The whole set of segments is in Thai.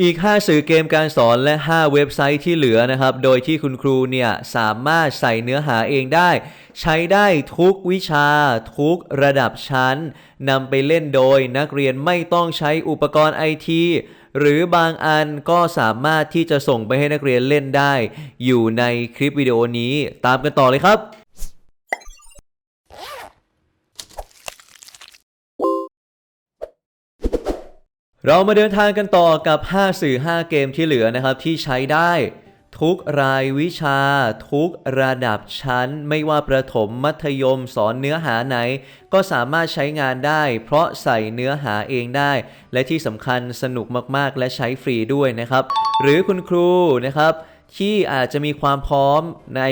อีก 5 สื่อเกมการสอนและ 5 เว็บไซต์ที่เหลือนะครับ โดยที่คุณครูเนี่ยสามารถใส่เนื้อหาเองได้ ใช้ได้ทุกวิชา ทุกระดับชั้นนำไปเล่นโดยนักเรียนไม่ต้องใช้อุปกรณ์ไอทีหรือบางอันก็สามารถที่จะส่งไปให้นักเรียนเล่นได้ อยู่ในคลิปวิดีโอนี้ตามกันต่อเลยครับ เรามาเดินทางกันต่อกับ 5 สื่อ 5 เกมที่เหลือนะครับ ที่ใช้ได้ ทุกรายวิชา ทุกระดับชั้น ไม่ว่าประถมมัธยมสอนเนื้อหาไหน ก็สามารถใช้งานได้ เพราะใส่เนื้อหาเองได้ และที่สำคัญสนุกมากๆ และใช้ฟรีด้วยนะครับ หรือคุณครูนะครับที่อาจจะมีความพร้อมใน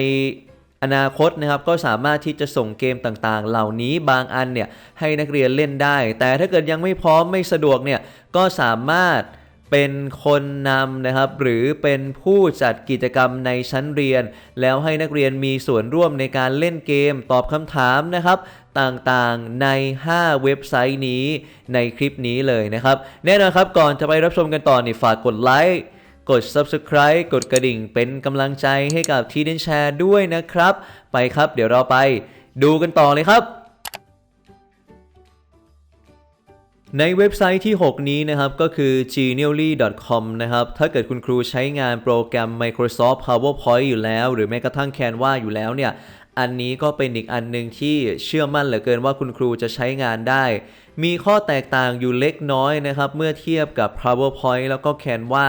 อนาคตนะครับก็สามารถที่จะส่งเกมต่างๆ เหล่านี้บางอันเนี่ยให้นักเรียนเล่นได้ แต่ถ้าเกิดยังไม่พร้อมไม่สะดวกเนี่ยก็สามารถเป็นคนนำนะครับหรือเป็นผู้จัดกิจกรรมในชั้นเรียน แล้วให้นักเรียนมีส่วนร่วมในการเล่นเกมตอบคำถามนะครับ ต่างๆใน 5 เว็บไซต์นี้ในคลิปนี้เลยนะครับ แน่นอนครับก่อนจะไปรับชมกันต่อนี่ฝากกดไลค์ กด subscribe กดกระดิ่งเป็นกำลังใจให้กับทีเดนแชร์ด้วยนะครับ ไปครับ เดี๋ยวเราไปดูกันต่อเลยครับในเว็บไซต์ที่ 6 นี้นะครับ ก็คือ genially.com นะครับ ถ้าเกิดคุณครูใช้งานโปรแกรม Microsoft PowerPoint อยู่แล้ว หรือแม้กระทั่ง Canva อยู่แล้วเนี่ย อันนี้ก็เป็นอีกอันหนึ่งที่เชื่อมั่นเหลือเกินว่าคุณครูจะใช้งานได้ มีข้อแตกต่างอยู่เล็กน้อยนะครับ เมื่อเทียบกับ PowerPoint แล้วก็ Canva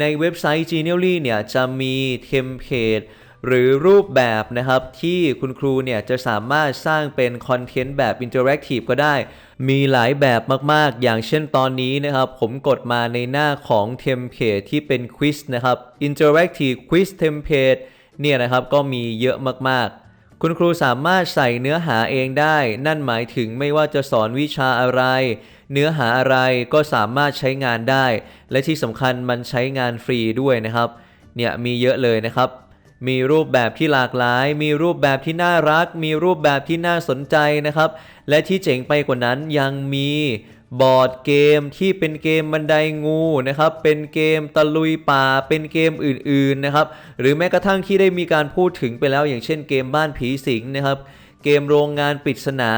ในเว็บไซต์ Genially เนี่ยจะมีเทมเพลตหรือรูปแบบนะครับที่คุณครูเนี่ยจะสามารถสร้างเป็นคอนเทนต์แบบอินเทอร์แอคทีฟก็ได้ มีหลายแบบมากๆ อย่างเช่นตอนนี้นะครับ ผมกดมาในหน้าของเทมเพลตที่เป็นควิสนะครับ Interactive Quiz Template เนี่ยนะครับก็มีเยอะมากๆ คุณครูสามารถใส่เนื้อหาเองได้ นั่นหมายถึงไม่ว่าจะสอนวิชาอะไร เนื้อหาอะไรก็สามารถใช้งานได้ และที่สำคัญมันใช้งานฟรีด้วยนะครับ เนี่ยมีเยอะเลยนะครับ มีรูปแบบที่หลากหลาย มีรูปแบบที่น่ารัก มีรูปแบบที่น่าสนใจนะครับ และที่เจ๋งไปกว่านั้นยังมี บอร์ดเกมที่เป็นเกมบันไดงูนะครับ เป็นเกมตะลุยป่า เป็นเกมอื่นๆนะครับ หรือแม้กระทั่งที่ได้มีการพูดถึงไปแล้ว อย่างเช่นเกมบ้านผีสิงนะครับ เกมโรงงานปริศนา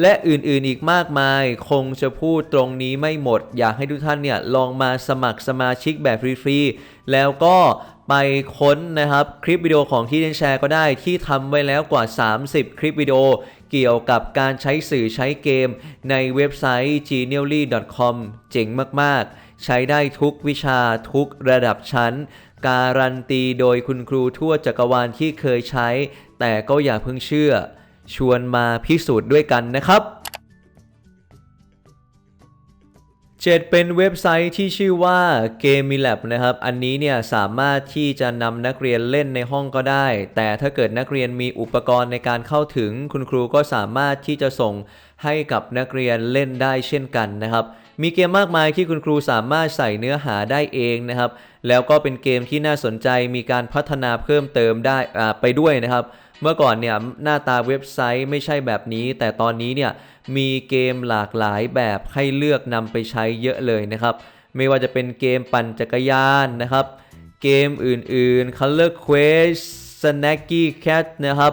และอื่นๆอีกมากมาย คงจะพูดตรงนี้ไม่หมด อยากให้ทุกท่านเนี่ยลองมาสมัครสมาชิกแบบฟรีๆ แล้วก็ ไปค้นนะครับคลิปวิดีโอของที่เดนแชร์ก็ได้ที่ทำไว้แล้วกว่า 30 คลิปวิดีโอเกี่ยวกับการใช้สื่อใช้เกมในเว็บไซต์ genially.com เจ๋งมากๆ ใช้ได้ทุกวิชาทุกระดับชั้น การันตีโดยคุณครูทั่วจักรวาลที่เคยใช้ แต่ก็อย่าเพิ่งเชื่อ ชวนมาพิสูจน์ด้วยกันนะครับ 7 เป็นเว็บไซต์ที่ชื่อว่า Gamilab นะครับ อันนี้เนี่ยสามารถที่จะนำนักเรียนเล่นในห้องก็ได้ แต่ถ้าเกิดนักเรียนมีอุปกรณ์ในการเข้าถึง คุณครูก็สามารถที่จะส่งให้กับนักเรียนเล่นได้เช่นกันนะครับ มีเกมมากมายที่คุณครูสามารถใส่เนื้อหาได้เองนะครับ แล้วก็เป็นเกมที่น่าสนใจมีการพัฒนาเพิ่มเติมได้อ่าไปด้วยนะครับ เมื่อก่อนเนี่ยหน้าตาเว็บไซต์ไม่ใช่แบบนี้ แต่ตอนนี้เนี่ย มีเกมหลากหลายแบบให้เลือกนำไปใช้เยอะเลยนะครับ ไม่ว่าจะเป็นเกมปั่นจักรยานนะครับ เกมอื่นๆ Color Quest Snacky Cat นะครับ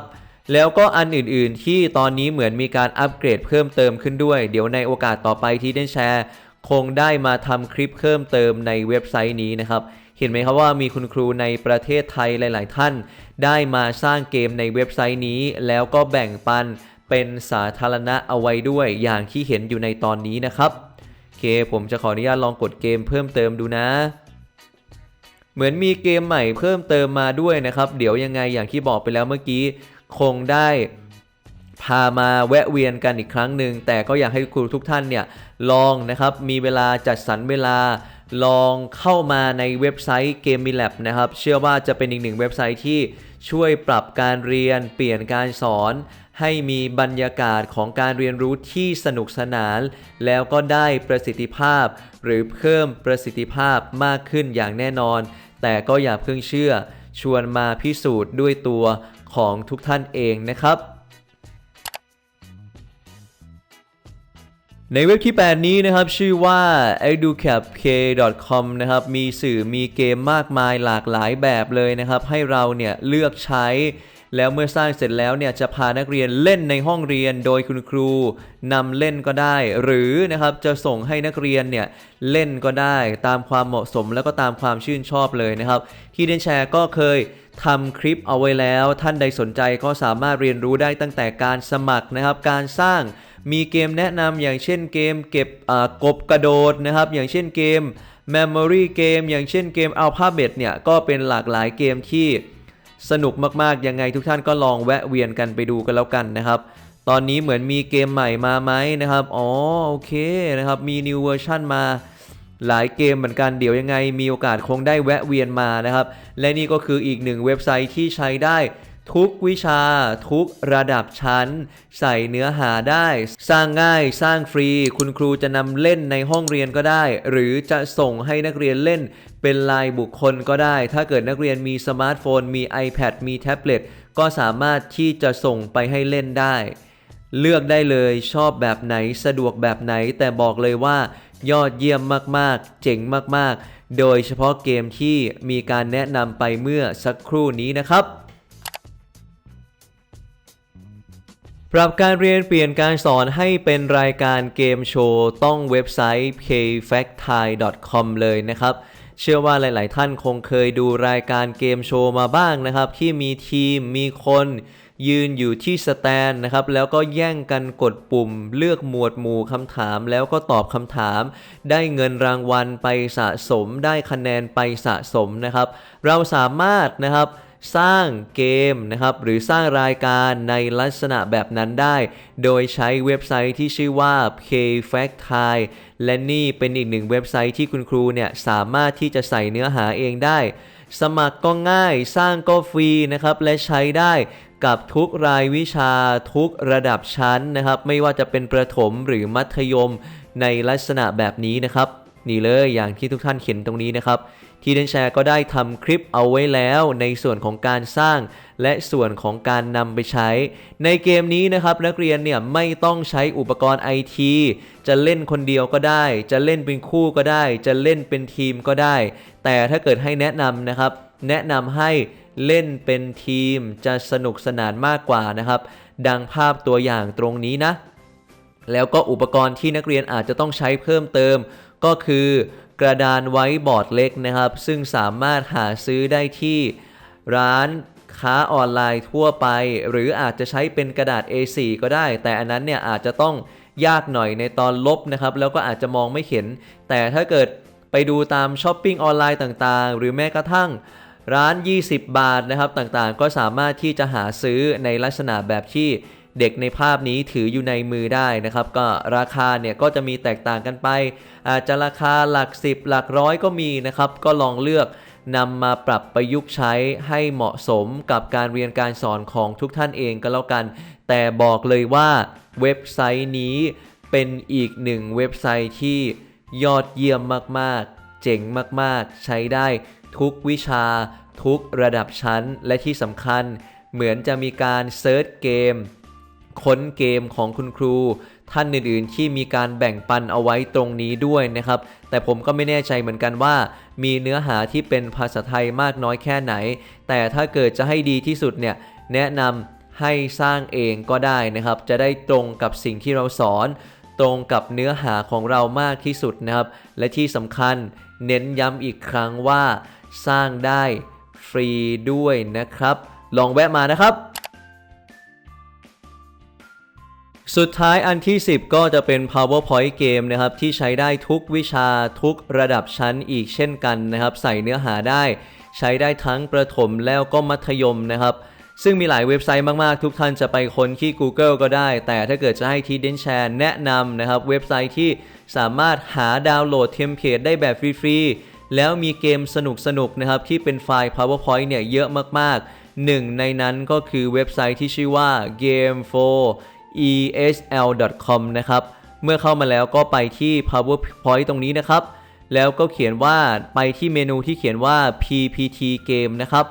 แล้วก็อันอื่นๆ ที่ตอนนี้เหมือนมีการอัปเกรดเพิ่มเติมขึ้นด้วย เดี๋ยวในโอกาสต่อไปที่ได้แชร์คงได้มาทำคลิปเพิ่มเติมในเว็บไซต์นี้นะครับ เห็นไหมครับว่ามีคุณครูในประเทศไทยหลาย ๆ ท่าน ได้มาสร้างเกมในเว็บไซต์นี้ แล้วก็แบ่งปัน เป็นสาธารณะเอาไว้ด้วยอย่างที่เห็นอยู่ในตอนนี้นะครับโอเค ผมจะขออนุญาตลองกดเกมเพิ่มเติมดูนะ เหมือนมีเกมใหม่เพิ่มเติมมาด้วยนะครับ เดี๋ยวยังไงอย่างที่บอกไปแล้วเมื่อกี้คงได้พามาแวะเวียนกันอีกครั้งหนึ่งแต่ก็อยากให้ครูทุกท่านเนี่ยลองนะครับมีเวลาจัดสรรเวลา ลองเข้ามาในเว็บไซต์ g a m e l a b นะครับ เชื่อว่าจะเป็นอีกหนึ่งเว็บไซต์ที่ช่วยปรับการเรียน เปลี่ยนการสอน ให้มีบรรยากาศของการเรียนรู้ที่สนุกสนาน แล้วก็ได้ประสิทธิภาพ หรือเพิ่มประสิทธิภาพมากขึ้นอย่างแน่นอน แต่ก็อย่าเพิ่งเชื่อ ชวนมาพิสูจน์ด้วยตัวของทุกท่านเองนะครับ ในเว็บที่ 8 นี้นะครับ ชื่อว่า educapk.com นะครับ มีสื่อมีเกมมากมายหลากหลายแบบเลยนะครับ ให้เราเนี่ยเลือกใช้ แล้วเมื่อสร้างเสร็จแล้วเนี่ยจะพานักเรียนเล่นในห้องเรียนโดยคุณครูนำเล่นก็ได้ หรือนะครับจะส่งให้นักเรียนเนี่ยเล่นก็ได้ตามความเหมาะสมแล้วก็ตามความชื่นชอบเลยนะครับที่เดนแชร์ก็เคยทำคลิปเอาไว้แล้ว ท่านใดสนใจก็สามารถเรียนรู้ได้ตั้งแต่การสมัครนะครับการสร้าง มีเกมแนะนำอย่างเช่นเกมเก็บกบกระโดดนะครับ อย่างเช่นเกม Memory Game อย่างเช่นเกม Alphabet เนี่ย ก็เป็นหลากหลายเกมที่สนุกมากๆ ยังไงทุกท่านก็ลองแวะเวียนกันไปดูกันแล้วกันนะครับ ตอนนี้เหมือนมีเกมใหม่มาไหมนะครับ อ๋อโอเคนะครับ มี New Version มาหลายเกมเหมือนกันเดี๋ยวยังไงมีโอกาสคงได้แวะเวียนมานะครับ และนี่ก็คืออีกหนึ่งเว็บไซต์ที่ใช้ได้ ทุกวิชา ทุกระดับชั้น ใส่เนื้อหาได้ สร้างง่ายสร้างฟรี คุณครูจะนำเล่นในห้องเรียนก็ได้ หรือจะส่งให้นักเรียนเล่น เป็นลายบุคคลก็ได้ ถ้าเกิดนักเรียนมีสมาร์ทโฟน มี iPad มีแท็บเล็ตก็สามารถที่จะส่งไปให้เล่นได้ เลือกได้เลยชอบแบบไหนสะดวกแบบไหน แต่บอกเลยว่ายอดเยี่ยมมากๆ เจ๋งมากๆ โดยเฉพาะเกมที่มีการแนะนำไปเมื่อสักครู่นี้นะครับ ปรับการเรียนเปลี่ยนการสอนให้เป็นรายการเกมโชว์ต้องเว็บไซต์ payfactthai.com เลยนะครับ เชื่อว่าหลาย ๆ ท่านคงเคยดูรายการเกมโชว์มาบ้างนะครับ ที่มีทีมมีคนยืนอยู่ที่สแตนนะครับ แล้วก็แย่งกันกดปุ่ม เลือกหมวดหมู่คำถาม แล้วก็ตอบคำถาม ได้เงินรางวัลไปสะสม ได้คะแนนไปสะสมนะครับ เราสามารถนะครับ สร้างเกมนะครับหรือสร้างรายการในลักษณะแบบนั้นได้ โดยใช้เว็บไซต์ที่ชื่อว่า Payfactthai และนี่เป็นอีกหนึ่งเว็บไซต์ที่คุณครูเนี่ยสามารถที่จะใส่เนื้อหาเองได้ สมัครก็ง่ายสร้างก็ฟรีนะครับและใช้ได้กับทุกรายวิชาทุกระดับชั้นนะครับ ไม่ว่าจะเป็นประถมหรือมัธยมในลักษณะแบบนี้นะครับ นี่เลยอย่างที่ทุกท่านเห็นตรงนี้นะครับทีเดนแชร์ก็ได้ทำคลิปเอาไว้แล้วในส่วนของการสร้าง และส่วนของการนำไปใช้ ในเกมนี้นะครับนักเรียนเนี่ยไม่ต้องใช้อุปกรณ์ไอทีจะเล่นคนเดียวก็ได้ จะเล่นเป็นคู่ก็ได้ จะเล่นเป็นทีมก็ได้ แต่ถ้าเกิดให้แนะนำนะครับ แนะนำให้เล่นเป็นทีมจะสนุกสนานมากกว่านะครับ ดังภาพตัวอย่างตรงนี้นะแล้วก็อุปกรณ์ที่นักเรียนอาจจะต้องใช้เพิ่มเติม ก็คือกระดานไว้บอร์ดเล็กนะครับ ซึ่งสามารถหาซื้อได้ที่ร้านค้าออนไลน์ทั่วไป หรืออาจจะใช้เป็นกระดาษ A4 ก็ได้ แต่อันนั้นเนี่ยอาจจะต้องยากหน่อยในตอนลบนะครับ แล้วก็อาจจะมองไม่เห็น แต่ถ้าเกิดไปดูตามช้อปปิ้งออนไลน์ต่างๆ หรือแม้กระทั่งร้าน 20 บาทนะครับต่างๆ ก็สามารถที่จะหาซื้อในลักษณะแบบที่ เด็กในภาพนี้ถืออยู่ในมือได้นะครับ ก็ราคาเนี่ยก็จะมีแตกต่างกันไป อาจจะราคาหลัก 10 หลักร้อยก็มีนะครับ ก็ลองเลือกนำมาปรับประยุกต์ใช้ให้เหมาะสมกับการเรียนการสอนของทุกท่านเองก็แล้วกัน แต่บอกเลยว่าเว็บไซต์นี้เป็นอีกหนึ่งเว็บไซต์ที่ยอดเยี่ยมมากๆ เจ๋งมากๆ ใช้ได้ทุกวิชา ทุกระดับชั้นและที่สำคัญ เหมือนจะมีการเซิร์ชเกม ค้นเกมของคุณครู ท่านอื่นๆ ที่มีการแบ่งปันเอาไว้ตรงนี้ด้วยนะครับ แต่ผมก็ไม่แน่ใจเหมือนกันว่า มีเนื้อหาที่เป็นภาษาไทยมากน้อยแค่ไหน แต่ถ้าเกิดจะให้ดีที่สุดเนี่ยแนะนำให้สร้างเองก็ได้นะครับ จะได้ตรงกับสิ่งที่เราสอน ตรงกับเนื้อหาของเรามากที่สุดนะครับ และที่สำคัญเน้นย้ำอีกครั้งว่า สร้างได้ฟรีด้วยนะครับ ลองแวะมานะครับ สุดท้ายอันที่ 10 ก็จะเป็น PowerPoint เกมนะครับ ที่ใช้ได้ทุกวิชาทุกระดับชั้นอีกเช่นกันนะครับ ใส่เนื้อหาได้ ใช้ได้ทั้งประถมแล้วก็มัธยมนะครับ ซึ่งมีหลายเว็บไซต์มาก ๆ ทุกท่านจะไปค้นที่ Google ก็ได้ แต่ถ้าเกิดจะให้ทีเดนแชร์แนะนำนะครับ เว็บไซต์ที่สามารถหาดาวน์โหลดเทมเพลตได้แบบฟรี ๆ แล้วมีเกมสนุก ๆ นะครับ ที่เป็นไฟล์ PowerPoint เนี่ยเยอะมาก ๆ หนึ่งในนั้นก็คือเว็บไซต์ที่ชื่อว่า Game4 ehl.com นะครับ เมื่อเข้ามาแล้วก็ไปที่ powerpoint ตรงนี้นะครับ แล้วก็เขียนว่าไปที่เมนูที่เขียนว่า ppt game นะครับ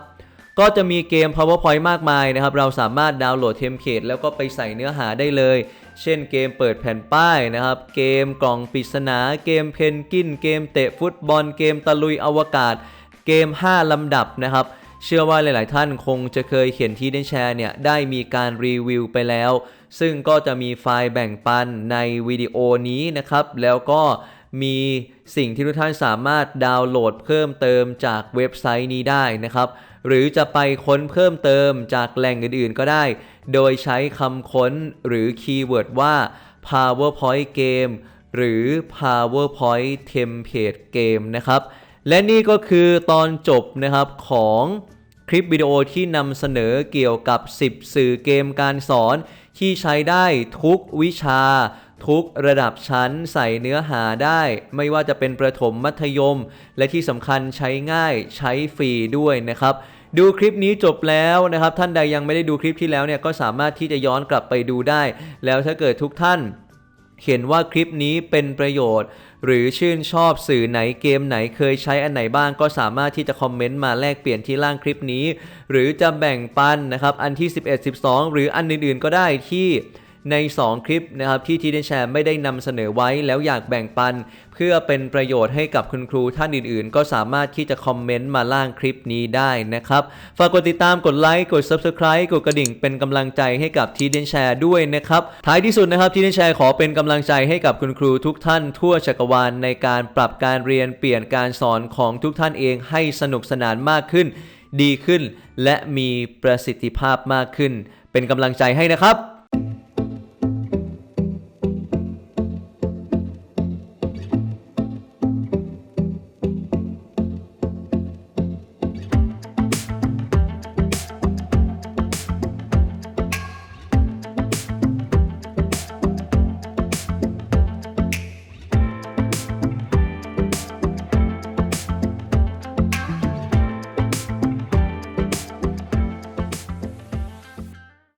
ก็จะมีเกม powerpoint มากมายนะครับ เราสามารถดาวน์โหลดเทมเพลตแล้วก็ไปใส่เนื้อหาได้เลย เช่นเกมเปิดแผ่นป้ายนะครับ เกมกล่องปริศนาเกมเพนกิน เกมเตะฟุตบอล เกมตะลุยอวกาศ เกม 5 ลำดับนะครับ เชื่อว่าหลาย ๆ ท่านคงจะเคยเขียนที่ได้แชร์เนี่ยได้มีการรีวิวไปแล้ว ซึ่งก็จะมีไฟล์แบ่งปันในวิดีโอนี้นะครับ แล้วก็มีสิ่งที่ทุกท่านสามารถดาวน์โหลดเพิ่มเติมจากเว็บไซต์นี้ได้นะครับ หรือจะไปค้นเพิ่มเติมจากแหล่งอื่น ๆ ก็ได้ โดยใช้คำค้นหรือคีย์เวิร์ดว่า PowerPoint Game หรือ PowerPoint Template Game นะครับ และนี่ก็คือตอนจบนะครับของคลิปวิดีโอที่นำเสนอเกี่ยวกับ 10 สื่อเกมการสอน ที่ใช้ได้ทุกวิชา ทุกระดับชั้นใส่เนื้อหาได้ ไม่ว่าจะเป็นประถมมัธยม และที่สำคัญใช้ง่ายใช้ฟรีด้วยนะครับ ดูคลิปนี้จบแล้วนะครับ ท่านใดยังไม่ได้ดูคลิปที่แล้วเนี่ยก็สามารถที่จะย้อนกลับไปดูได้ แล้วถ้าเกิดทุกท่านเห็นว่าคลิปนี้เป็นประโยชน์ หรือชื่นชอบสื่อไหนเกมไหนเคยใช้อันไหนบ้างก็สามารถที่จะคอมเมนต์มาแลกเปลี่ยนที่ล่างคลิปนี้ หรือจะแบ่งปันนะครับอันที่ 11 12 หรืออันอื่นๆก็ได้ที่ ใน 2 คลิปนะครับที่ทีเดนแชร์ไม่ได้นำเสนอไว้แล้วอยากแบ่งปัน เพื่อเป็นประโยชน์ให้กับคุณครูท่านอื่นๆ ก็สามารถที่จะคอมเมนต์มาล่างคลิปนี้ได้นะครับ ฝากกดติดตามกดไลค์กด Subscribe กดกระดิ่งเป็นกำลังใจให้กับทีเดนแชร์ด้วยนะครับ ท้ายที่สุดนะครับทีเดนแชร์ขอเป็นกำลังใจให้กับคุณครูทุกท่านทั่วจักรวาลในการปรับการเรียนเปลี่ยนการสอนของทุกท่านเองให้สนุกสนานมากขึ้น ดีขึ้น และมีประสิทธิภาพมากขึ้น เป็นกำลังใจให้นะครับ